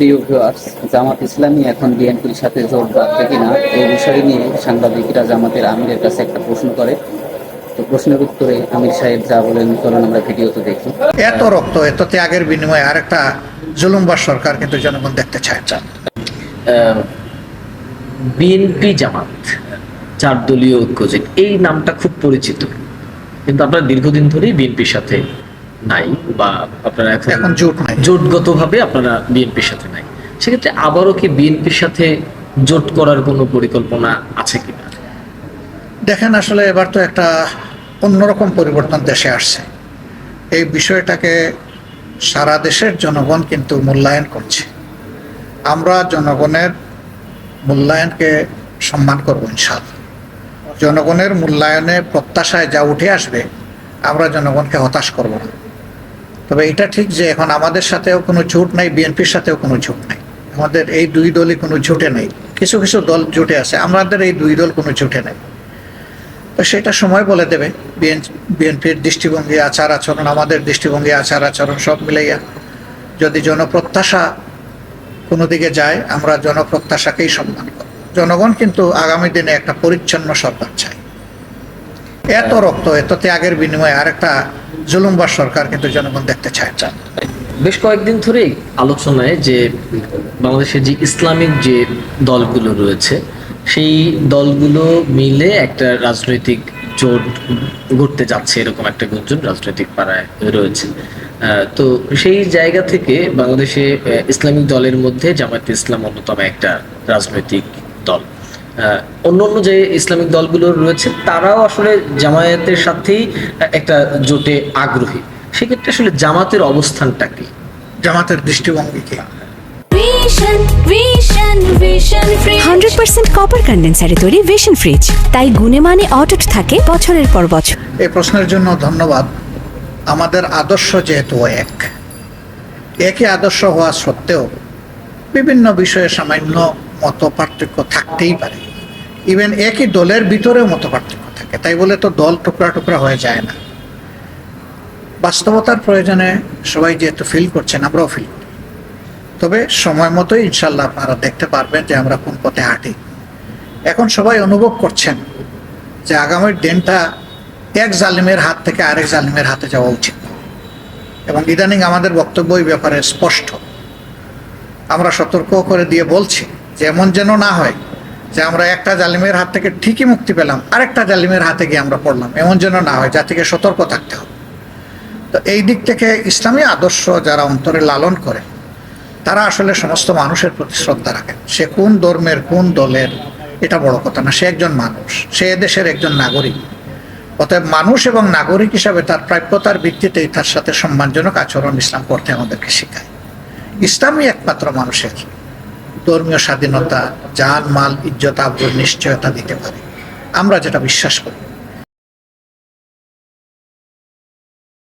প্রিয় ভিউয়ার্স জামাত ইসলামী এখন বিএনপির সাথে জোট বাঁধবে কিনা এই বিষয় নিয়ে সাংবাদিকরা জামাতের আমিরের কাছে একটা প্রশ্ন করে। তো প্রশ্নের উত্তরে আমির সাহেব যা বলেন চলুন আমরা ভিডিওতে দেখি। এত রক্ত এত ত্যাগের বিনিময়ে আরেকটা জুলুমবার সরকার কিন্তু জনগণ দেখতে চায় না বিএনপি জামাত চার দলীয় ঐক্যজোট এই নামটা খুব পরিচিত। কিন্তু আপনারা দীর্ঘদিন ধরেই বিএনপির সাথে নাই বা আপনারা এখন জোট নাই। জোটগতভাবে আপনারা বিএনপির সাথে নাই। সেক্ষেত্রে আবারও কি বিএনপির সাথে জোট করার কোনো পরিকল্পনা আছে কিনা? দেখেন আসলে এবার তো একটা অন্যরকম পরিবর্তন দেশে আসছে। এই বিষয়টাকে সারা দেশের জনগণ কিন্তু মূল্যায়ন করছে। আমরা জনগণের মূল্যায়নকে সম্মান করব ইনশাল্লাহ জনগণের মূল্যায়নে প্রত্যাশায় যা উঠে আসবে আমরা জনগণকে হতাশ করব না। তবে এটা ঠিক যে এখন আমাদের সাথেও কোনো জোট নাই, বিএনপির সাথেও কোনো জোট নাই। আমাদের এই দুই দলই কোনো জোটে নেই। কিছু কিছু দল জোটে আছে, আমাদের এই দুই দল কোনো জোটে নেই। তো সেটা সময় বলে দেবে। বিএনপির দৃষ্টিভঙ্গি, আচার আচরণ, আমাদের দৃষ্টিভঙ্গি, আচার আচরণ সব মিলাইয়া যদি জনপ্রত্যাশা কোনো দিকে যায়, আমরা জনপ্রত্যাশাকেই সম্মান করব। জনগণ কিন্তু আগামী দিনে একটা পরিচ্ছন্ন সরকার চায়। এত রক্ত, এত ত্যাগের বিনিময়ে আরেকটা জুলুমবার সরকার কিন্তু জনগণ দেখতে চায় না বেশ কয়েকদিন ধরেই আলোচনায় যে বাংলাদেশের যে ইসলামিক যে দলগুলো রয়েছে, সেই দলগুলো মিলে একটা রাজনৈতিক জোট ঘুরতে যাচ্ছে, এরকম একটা গুঞ্জন রাজনৈতিক পাড়ায় রয়েছে। তো সেই জায়গা থেকে বাংলাদেশে ইসলামিক দলের মধ্যে জামায়াত ইসলাম অন্যতম একটা রাজনৈতিক দল। অন্য অন্য যে ইসলামিক দলগুলো রয়েছে তারাও আসলে জামায়াতের সাথেই একটা জোটে আগ্রহী। সেক্ষেত্রে আসলে জামাতের অবস্থানটা কি? জামাতের দৃষ্টিভঙ্গি কি? হান্ড্রেড পার্সেন্ট কপার কন্ডেন্সারে তৈরি ভিশন ফ্রিজ তাই গুণে মানে অটুট থাকে বছরের পর বছর। এই প্রশ্নের জন্য ধন্যবাদ। আমাদের আদর্শ যেহেতু এক একই আদর্শ হওয়া সত্ত্বেও বিভিন্ন বিষয়ে সামান্য মত পার্থক্য থাকতেই পারে। ইভেন একই দলের ভিতরেও মত পার্থক্য থাকে। তাই বলে তো দল টুকরা টুকরা হয়ে যায় না। বাস্তবতার প্রয়োজনে সবাই যেহেতু ফিল করছেন, আমরাও ফিল তবে সময় মতোই ইনশাল্লাহ আপনারা দেখতে পারবেন যে আমরা কোন পথে হাঁটি। এখন সবাই অনুভব করছেন যে আগামীর দিনটা এক জালিমের হাত থেকে আরেক জালিমের হাতে যাওয়া উচিত। এবং ইদানিং আমাদের বক্তব্য ব্যাপারে স্পষ্ট। আমরা সতর্ক করে দিয়ে বলছি যে এমন যেন না হয়, যে আমরা একটা জালিমের হাত থেকে ঠিকই মুক্তি পেলাম, আরেকটা জালিমের হাতে গিয়ে আমরা পড়লাম, এমন যেন না হয় যা থেকে সতর্ক থাকতে হবে। তো এই দিক থেকে ইসলামী আদর্শ যারা অন্তরে লালন করে, তারা আসলে সমস্ত মানুষের প্রতি শ্রদ্ধা রাখেন। সে কোন ধর্মের, কোন দলের, এটা বড় কথা না, সে একজন মানুষ, সে দেশের একজন নাগরিক। অতএব মানুষ এবং নাগরিক হিসাবে তার প্রাপ্যতার ভিত্তিতেই তার সাথে সম্মানজনক আচরণ ইসলাম করতে আমাদেরকে শেখায়। ইসলামই একমাত্র মানুষের ধর্মীয় স্বাধীনতা যান মাল ইজ্জত আব্রুর নিশ্চয়তা দিতে পারে। আমরা যেটা বিশ্বাস করি